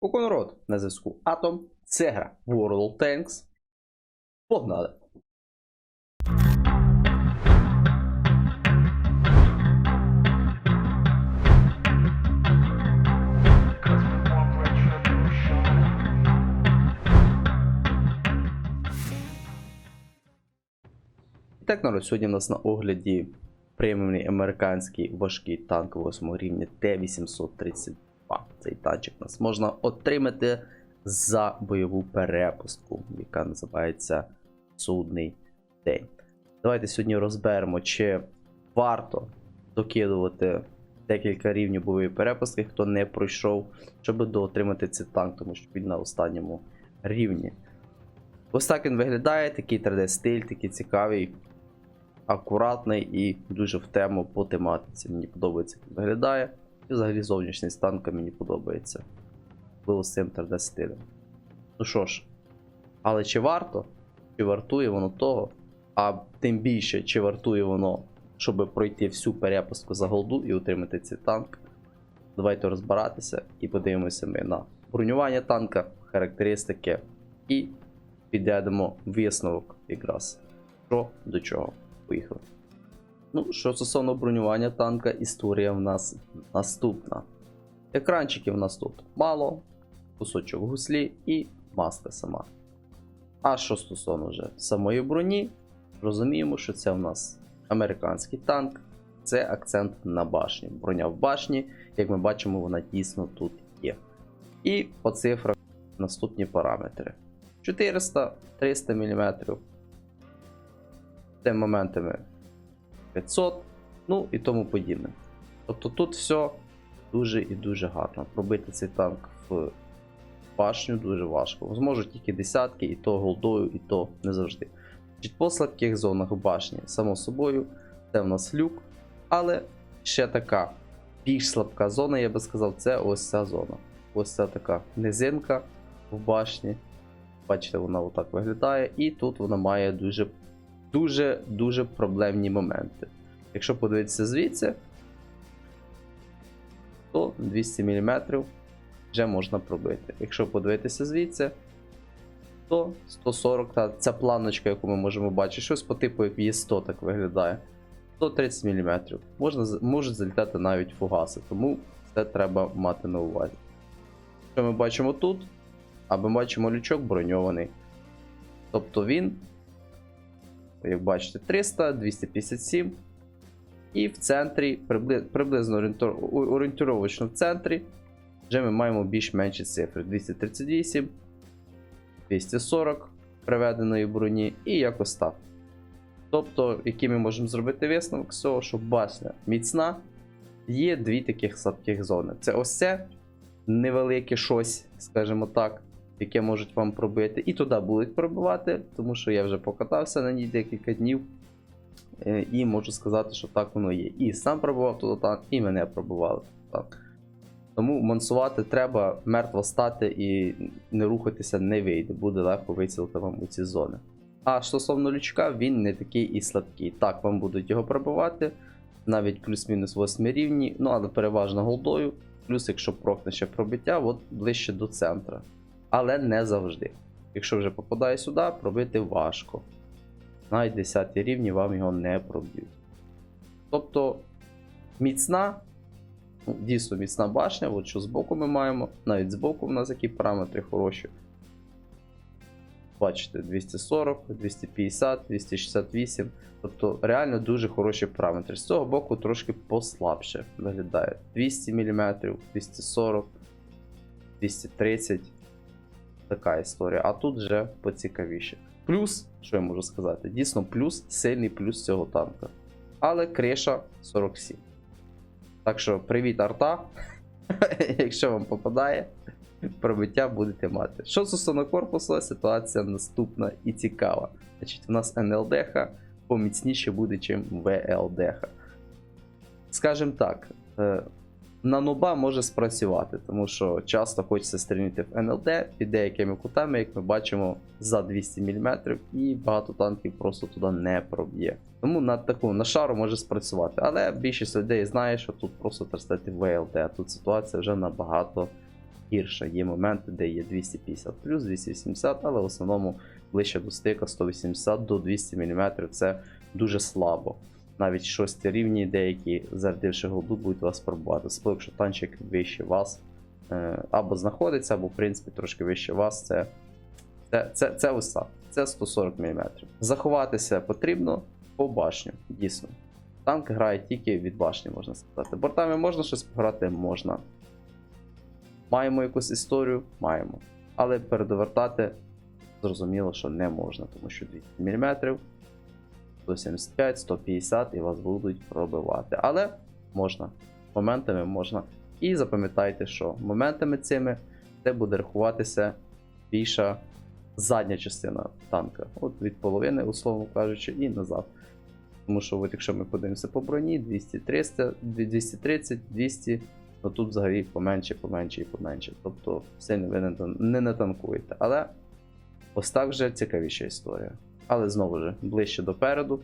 Куконрод на зв'язку Атом. Це гра World of Tanks. Погнали! Так, народ, сьогодні у нас на огляді преміумний американський важкий танк 8 рівня Т-832. Цей танчик нас можна отримати за бойову перепустку, яка називається Судний день. Давайте сьогодні розберемо, чи варто докидувати декілька рівнів бойової перепустки, хто не пройшов, щоб доотримати цей танк, тому що він на останньому рівні. Ось так він виглядає, такий 3D-стиль, такий цікавий, акуратний і дуже в тему по тематиці. Мені подобається, як він виглядає. І взагалі зовнішній станка мені подобається. Можливо, з цим 3D-стилем. Ну що ж, але чи варто? Чи вартує воно того? А тим більше, чи вартує воно, щоб пройти всю перепустку за голду і отримати цей танк? Давайте розбиратися і подивимося ми на бронювання танка, характеристики і підведемо висновок якраз. Що до чого. Поїхали. Ну, що стосовно бронювання танка, історія в нас наступна. Екранчиків у нас тут мало, кусочок гуслі і маска сама. А що стосовно вже самої броні, розуміємо, що це в нас американський танк, це акцент на башні. Броня в башні, як ми бачимо, вона дійсно тут є. І по цифрах наступні параметри: 400, 300 мм. Тим моментами 500, ну і тому подібне. Тобто тут все дуже і дуже гарно. Пробити цей танк в башню дуже важко. Зможуть тільки десятки, і то голдою, і то не завжди. По слабких зонах башні, само собою, це в нас люк, але ще така більш слабка зона, я би сказав, це ось ця зона. Ось ця така низинка в башні. Бачите, вона отак виглядає, і тут вона має дуже дуже дуже проблемні моменти. Якщо подивитися звідси, то 200 мм вже можна пробити. Якщо подивитися звідси, то 140, та ця планочка, яку ми можемо бачити, щось по типу як є 100 так виглядає. 130 мм. Можна, можуть залітати навіть фугаси, тому це треба мати на увазі. Що ми бачимо тут? А ми бачимо лючок броньований. Тобто він як бачите, 300, 257. І в центрі, прибли- приблизно орієнтор- о- орієнтировочно в центрі, вже ми маємо більш-менші цифри: 238, 240 приведеної броні і якось так. Тобто, який ми можемо зробити висновок з цього, що башня міцна, є дві таких слабких зони. Це ось це невелике щось, скажімо так, яке можуть вам пробити. І туди будуть пробивати, тому що я вже покатався на ній декілька днів. Е, І можу сказати, що так воно є. І сам пробував туди так, і мене пробували так. Тому мансувати треба мертво стати і не рухатися не вийде. Буде легко вицілити вам у ці зони. А стосовно лючка, він не такий і слабкий. Так, вам будуть його пробивати, навіть плюс-мінус 8 рівні, ну але переважно голдою. Плюс, якщо прокне ще пробиття, от ближче до центра але не завжди. Якщо вже попадає сюди, пробити важко. Навіть 10 рівні вам його не проб'ють. Тобто міцна, ну, дійсно міцна башня, от що збоку ми маємо, навіть збоку в нас які параметри хороші. Бачите, 240, 250, 268. Тобто реально дуже хороші параметри. З цього боку трошки послабше виглядає. 200 мм, 240, 230 така історія. А тут вже поцікавіше. Плюс, що я можу сказати, дійсно плюс, сильний плюс цього танка. Але криша 47. Так що, привіт, арта. Якщо вам попадає, пробиття будете мати. Що стосовно корпусу, ситуація наступна і цікава. Значить, у нас НЛДХ поміцніше буде, ніж ВЛДХ. Скажем так, е, на нуба може спрацювати, тому що часто хочеться стрільнути в НЛД під деякими кутами, як ми бачимо, за 200 мм, і багато танків просто туди не проб'є. Тому на таку на шару може спрацювати. Але більшість людей знає, що тут просто тестити ВЛД, а тут ситуація вже набагато гірше. Є моменти, де є 250 плюс 280, але в основному ближче до стика 180 до 200 мм це дуже слабо. Навіть шості рівні деякі зарядивши голду будуть вас пробувати. Особливо, якщо танчик вище вас е, або знаходиться, або в принципі трошки вище вас. Це, це, це, це так. Це 140 мм. Заховатися потрібно по башню, дійсно. Танк грає тільки від башні, можна сказати. Бортами можна щось пограти? Можна. Маємо якусь історію? Маємо. Але передовертати зрозуміло, що не можна, тому що 200 мм, 175, 150 і вас будуть пробивати. Але можна. Моментами можна. І запам'ятайте, що моментами цими це буде рахуватися більша задня частина танка. От від половини, условно кажучи, і назад. Тому що, от, якщо ми подивимося по броні, 200, 300, 230, 200, то тут взагалі поменше, поменше і поменше. Тобто сильно ви не, не натанкуєте. Але ось так вже цікавіша історія. Але знову ж, ближче до переду,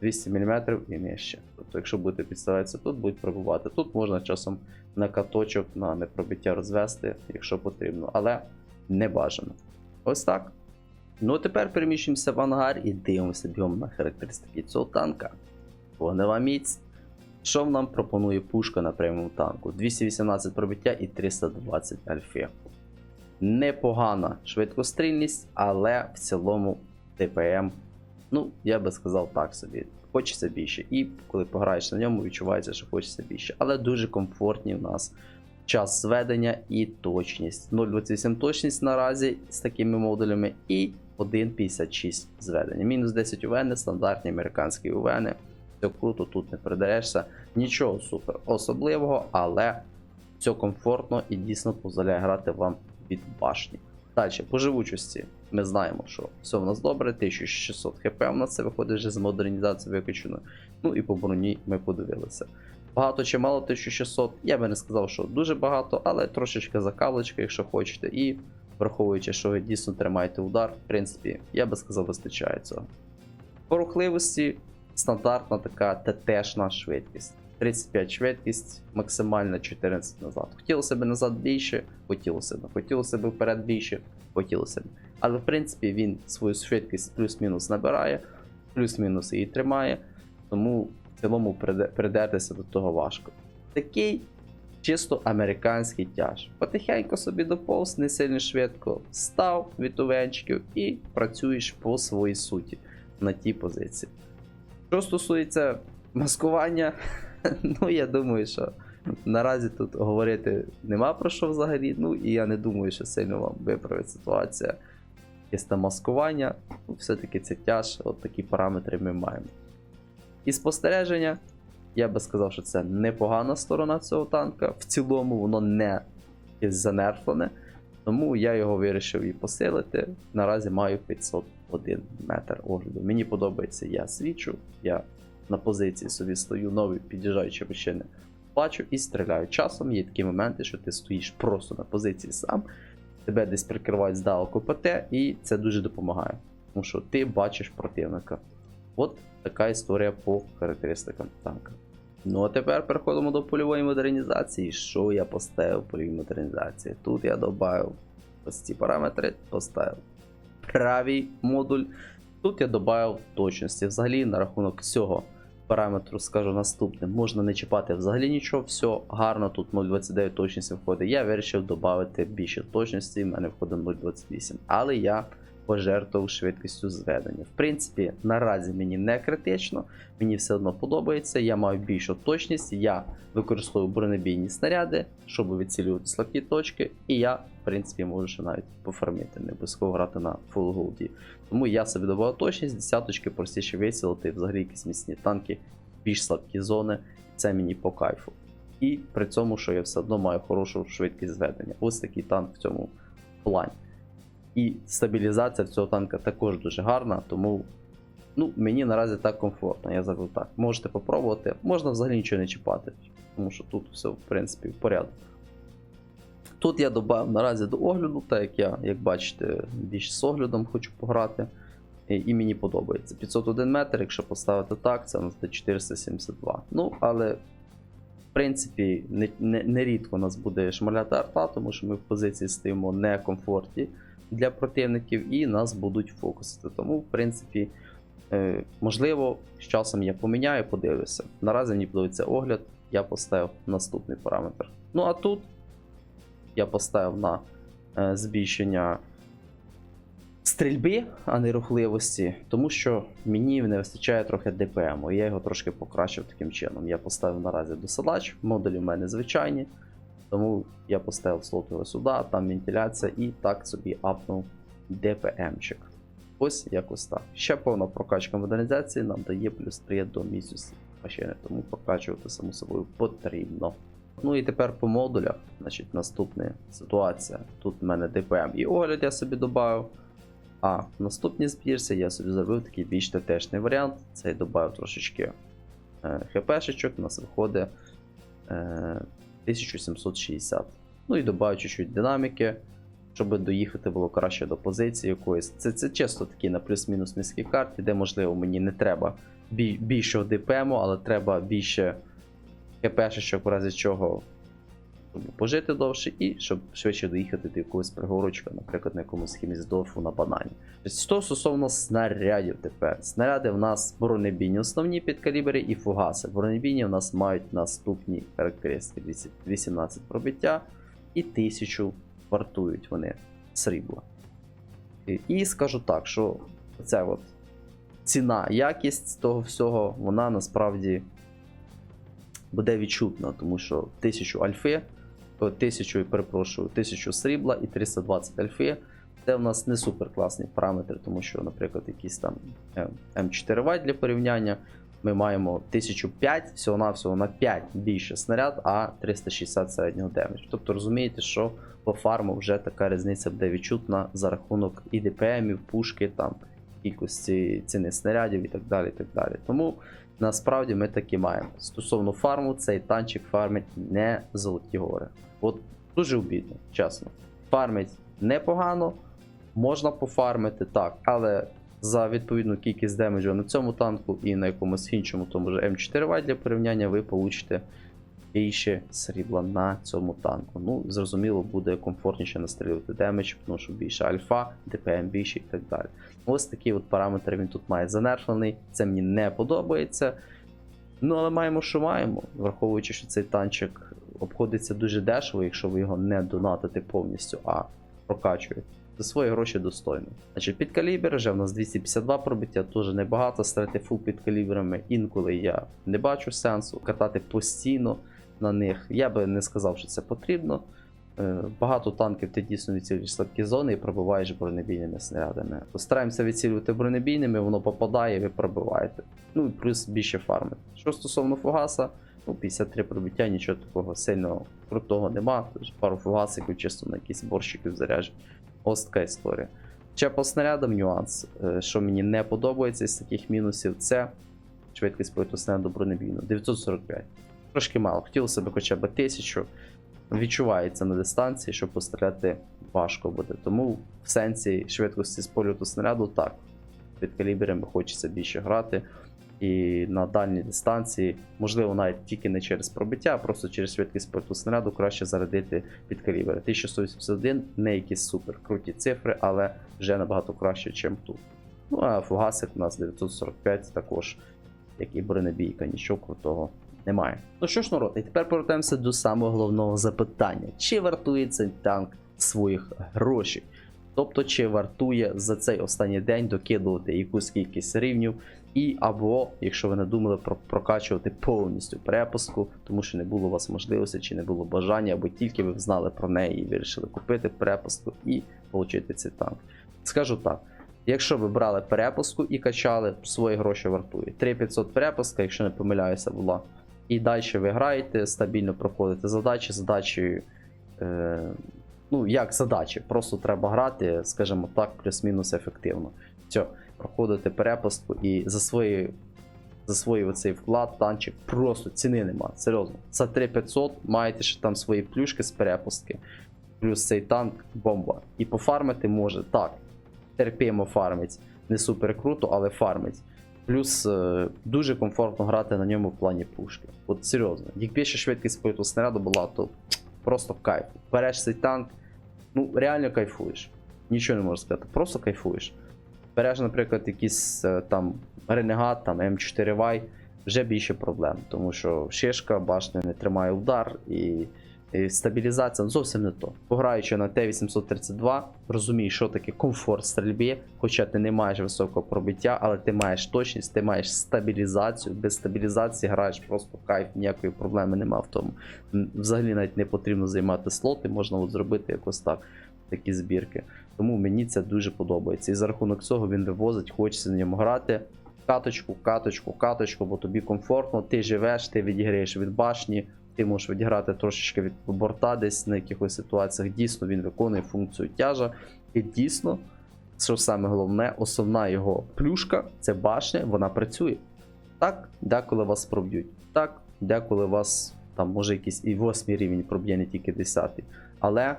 200 мм і нижче. Тобто, якщо будете підставлятися тут, будуть пробувати. Тут можна часом на каточок, на непробиття розвести, якщо потрібно, але не бажано. Ось так. Ну, тепер переміщуємося в ангар і дивимося бігом на характеристики цього танка. Вогнева міць. Що нам пропонує пушка на преміум танку? 218 пробиття і 320 альфи. Непогана швидкострільність, але в цілому ТПМ, ну, я би сказав так собі. Хочеться більше. І коли пограєш на ньому, відчувається, що хочеться більше. Але дуже комфортні в нас час зведення і точність. 0,28 точність наразі з такими модулями і 1,56 зведення. Мінус 10 УВН, стандартні американські УВН. Все круто, тут не придерешся. Нічого супер особливого, але все комфортно і дійсно дозволяє грати вам від башні. Далі, по живучості, ми знаємо, що все в нас добре, 1600 хп у нас це виходить вже з модернізації викачено. Ну і по броні ми подивилися. Багато чи мало 1600, я би не сказав, що дуже багато, але трошечки закалочка, якщо хочете. І враховуючи, що ви дійсно тримаєте удар, в принципі, я би сказав, вистачає цього. По рухливості стандартна така ТТшна швидкість. 35 швидкість, максимальна 14 назад. Хотілося б назад більше, хотілося б. Хотілося б вперед більше, хотілося б. Але в принципі він свою швидкість плюс-мінус набирає, плюс-мінус її тримає, тому в цілому придертися до того важко. Такий чисто американський тяж. Потихеньку собі доповз, не сильно швидко, став від увенчиків і працюєш по своїй суті на тій позиції. Що стосується маскування, ну я думаю, що наразі тут говорити нема про що взагалі. Ну і я не думаю, що сильно вам виправить ситуація. Якесь маскування, ну, все-таки це тяж, от такі параметри ми маємо. І спостереження, я би сказав, що це непогана сторона цього танка. В цілому воно не занерфлене, тому я його вирішив і посилити. Наразі маю 501 метр огляду. Мені подобається, я свічу, я на позиції собі стою, нові під'їжджаючі машини бачу і стріляю. Часом є такі моменти, що ти стоїш просто на позиції сам, тебе десь прикривають здалеку ПТ, і це дуже допомагає. Тому що ти бачиш противника. От така історія по характеристикам танка. Ну а тепер переходимо до польової модернізації. Що я поставив польовій модернізації? Тут я додав ось ці параметри, поставив правий модуль. Тут я додав точності. Взагалі, на рахунок цього параметру скажу наступне: можна не чіпати взагалі нічого, все гарно, тут 0,29 точності входить. Я вирішив додати більше точності, в мене входить 0,28. Але я пожертвував швидкістю зведення. В принципі, наразі мені не критично, мені все одно подобається. Я маю більшу точність, я використовую бронебійні снаряди, щоб відцілювати слабкі точки, і я, в принципі, можу ще навіть пофармити, не обов'язково грати на full голді. Тому я собі додав точність, десяточки простіше вицілити, взагалі якісь міцні танки, більш слабкі зони. Це мені по кайфу. І при цьому, що я все одно маю хорошу швидкість зведення. Ось такий танк в цьому плані. І стабілізація цього танка також дуже гарна, тому ну, мені наразі так комфортно, я завжди так. Можете попробувати, можна взагалі нічого не чіпати, тому що тут все в принципі в порядку. Тут я додав наразі до огляду, так як я, як бачите, більш з оглядом хочу пограти. І, і мені подобається. 501 метр, якщо поставити так, це у нас буде 472. Ну, але принципі, не, не, не нас буде шмаляти арта, тому що ми в позиції стоїмо не комфортні для противників і нас будуть фокусити. Тому, в принципі, е, можливо, з часом я поміняю, подивлюся. Наразі мені подобається огляд, я поставив наступний параметр. Ну а тут я поставив на е, збільшення стрільби, а не рухливості, тому що мені не вистачає трохи ДПМу. Я його трошки покращив таким чином. Я поставив наразі досилач, модулі в мене звичайні, тому я поставив слот сюди, там вентиляція і так собі апнув ДПМчик. Ось якось так. Ще повна прокачка модернізації нам дає плюс 3 до місяця машини, тому прокачувати само собою потрібно. Ну і тепер по модулях, значить, наступна ситуація. Тут в мене ДПМ і огляд я собі додав. А в наступній збірці я собі зробив такий більш ТТшний варіант. Це я додав трошечки е, ХПшечок, у нас виходить е, 1760. Ну і додав чуть-чуть динаміки, щоб доїхати було краще до позиції якоїсь. Це, це чисто такі на плюс-мінус міські карти, де, можливо, мені не треба більшого ДПМу, але треба більше ХПшечок, в разі чого щоб пожити довше і щоб швидше доїхати до якогось пригорочка, наприклад, на якомусь хіміздорфу на банані. Тобто, Що стосовно снарядів тепер. Снаряди в нас бронебійні основні підкалібри і фугаси. Бронебійні в нас мають наступні характеристики: 18 пробиття і 1000 вартують вони срібла. І, скажу так, що це от ціна, якість того всього, вона насправді буде відчутна, тому що 1000 альфи, 1000, перепрошую, 1000 срібла і 320 альфи. Це в нас не супер класний параметр, тому що, наприклад, якийсь там е, М4В для порівняння. Ми маємо 1005 всього-навсього на 5 більше снаряд, а 360 середнього демедж. Тобто розумієте, що по фарму вже така різниця буде відчутна за рахунок і ДПМів, пушки, там, кількості ціни снарядів і так далі. і так далі. Тому насправді ми таки маємо. Стосовно фарму, цей танчик фармить не золоті гори. От дуже обідно, чесно. Фармить непогано, можна пофармити так, але за відповідну кількість демеджу на цьому танку і на якомусь іншому, тому ж М4 Вай для порівняння, ви получите більше срібла на цьому танку. Ну, зрозуміло, буде комфортніше настрілювати демедж, тому що більше альфа, ДПМ більше і так далі. Ось такий от параметр він тут має занерфлений. Це мені не подобається. Ну, але маємо, що маємо, враховуючи, що цей танчик обходиться дуже дешево, якщо ви його не донатите повністю, а прокачуєте. За свої гроші достойно. Значить, під калібр вже в нас 252 пробиття, теж небагато. Страти фул під калібрами. Інколи я не бачу сенсу катати постійно на них. Я би не сказав, що це потрібно. Е, Багато танків ти дійсно відцілюєш слабкі зони і пробиваєш бронебійними снарядами. Стараємося відцілювати бронебійними, воно попадає, ви пробиваєте. Ну і плюс більше фарми. Що стосовно фугаса, ну 53 пробиття, нічого такого сильно крутого нема. Тож пару фугасиків чисто на якісь борщиків заряджень. Ось така історія. Ще по снарядам нюанс, е, що мені не подобається з таких мінусів, це швидкість польоту снаряду бронебійну 945. Трошки мало. Хотілося б хоча б 1000. Відчувається на дистанції, що постріляти важко буде. Тому в сенсі швидкості з польоту снаряду так. Під калібрами хочеться більше грати. І на дальній дистанції, можливо, навіть тільки не через пробиття, а просто через швидкість польоту снаряду краще зарядити під калібр. 1181 не якісь супер круті цифри, але вже набагато краще, ніж тут. Ну а фугасик у нас 945 також, як і бронебійка, нічого крутого немає. Ну що ж, народ, і тепер повертаємося до самого головного запитання: чи вартує цей танк своїх грошей? Тобто, чи вартує за цей останній день докидувати якусь кількість рівнів, і або, якщо ви не думали про прокачувати повністю перепуску, тому що не було у вас можливості чи не було бажання, або тільки ви знали про неї і вирішили купити перепуску і отримати цей танк. Скажу так. Якщо ви брали перепуску і качали, свої гроші вартує. 3500 перепуска, якщо не помиляюся, була. І далі ви граєте, стабільно проходите задачі. Задачі, е, ну як задачі, просто треба грати, скажімо так, плюс-мінус ефективно. Все, проходите перепустку і за свої. За свій оцей вклад танчик просто ціни нема. Серйозно. За 3500 маєте ще там свої плюшки з перепустки. Плюс цей танк бомба. І пофармити може так. Терпимо фармить. Не супер круто, але фармить. Плюс е, дуже комфортно грати на ньому в плані пушки. От серйозно, як більше швидкість польоту снаряду була, то просто кайф. Береш цей танк, ну реально кайфуєш. Нічого не можу сказати, просто кайфуєш. Береш, наприклад, якийсь е, там Ренегат, там М4Y, вже більше проблем, тому що шишка, башня не тримає удар і стабілізація зовсім не то. Пограючи на Т-832, розумієш, що таке комфорт в стрільбі, хоча ти не маєш високого пробиття, але ти маєш точність, ти маєш стабілізацію. Без стабілізації граєш просто кайф, ніякої проблеми нема в тому. Взагалі навіть не потрібно займати слоти, можна от зробити якось так. Такі збірки. Тому мені це дуже подобається. І за рахунок цього він вивозить, хочеться на ньому грати. Каточку, каточку, каточку, бо тобі комфортно, ти живеш, ти відіграєш від башні, ти можеш відіграти трошечки від борта десь на якихось ситуаціях. Дійсно, він виконує функцію тяжа. І дійсно, що саме головне, основна його плюшка це башня, вона працює. Так, деколи вас проб'ють. Так, деколи вас там може якийсь і восьмий рівень проб'є, не тільки десятий. Але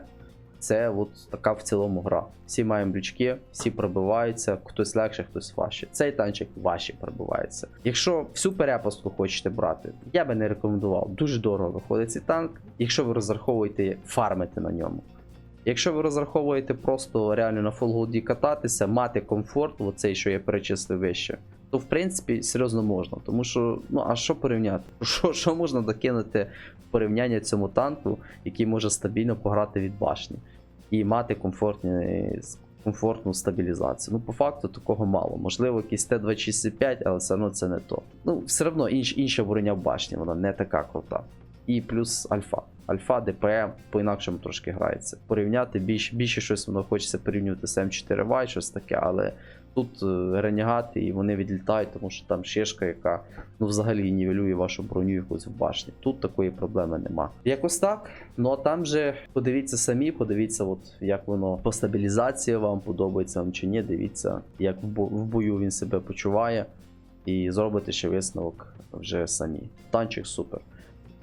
це от така в цілому гра. Всі маємо брючки, всі пробиваються, хтось легше, хтось важче. Цей танчик важче пробивається. Якщо всю перепустку хочете брати, я би не рекомендував. Дуже дорого виходить цей танк, якщо ви розраховуєте фармити на ньому. Якщо ви розраховуєте просто реально на Gold кататися, мати комфорт, оцей, що я перечислив вище, то в принципі серйозно можна. Тому що, ну а що порівняти? Що, що можна докинути в порівняння цьому танку, який може стабільно пограти від башні і мати комфортні, комфортну стабілізацію. Ну, по факту такого мало. Можливо, якийсь Т-265, але все одно це не то. Ну, все одно інш, інша броня в башні, вона не така крута. І плюс альфа. Альфа, ДПМ по-інакшому трошки грається. Порівняти більше, більше щось воно хочеться порівнювати з М4Y, щось таке, але тут е, ренегати і вони відлітають, тому що там шишка, яка ну взагалі нівелює вашу броню якусь в башні. Тут такої проблеми нема. Якось так. Ну а там же подивіться самі, подивіться, от як воно по стабілізації вам подобається вам чи ні. Дивіться, як в бо- в бою він себе почуває, і зробите ще висновок вже самі. Танчик супер.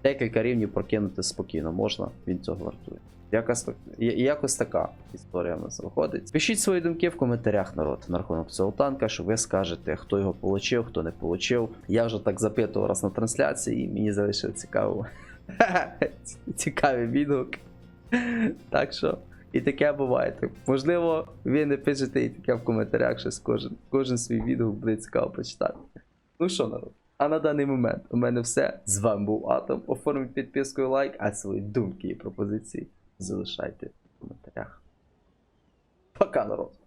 Декілька рівнів прокинути спокійно можна, він цього вартує. Якось, якось така історія в нас виходить. Пишіть свої думки в коментарях, народ, на рахунок цього танка, що ви скажете, хто його получив, хто не получив. Я вже так запитував раз на трансляції, і мені залишило цікаво. Цікавий відгук. Так що, і таке буває. Можливо, ви не пишете і таке в коментарях, щось кожен, кожен свій відгук буде цікаво почитати. Ну що, народ? А на даний момент у мене все. З вами був Атом. Оформіть підписку і лайк, а свої думки і пропозиції залишайте в коментарях. Пока, народ!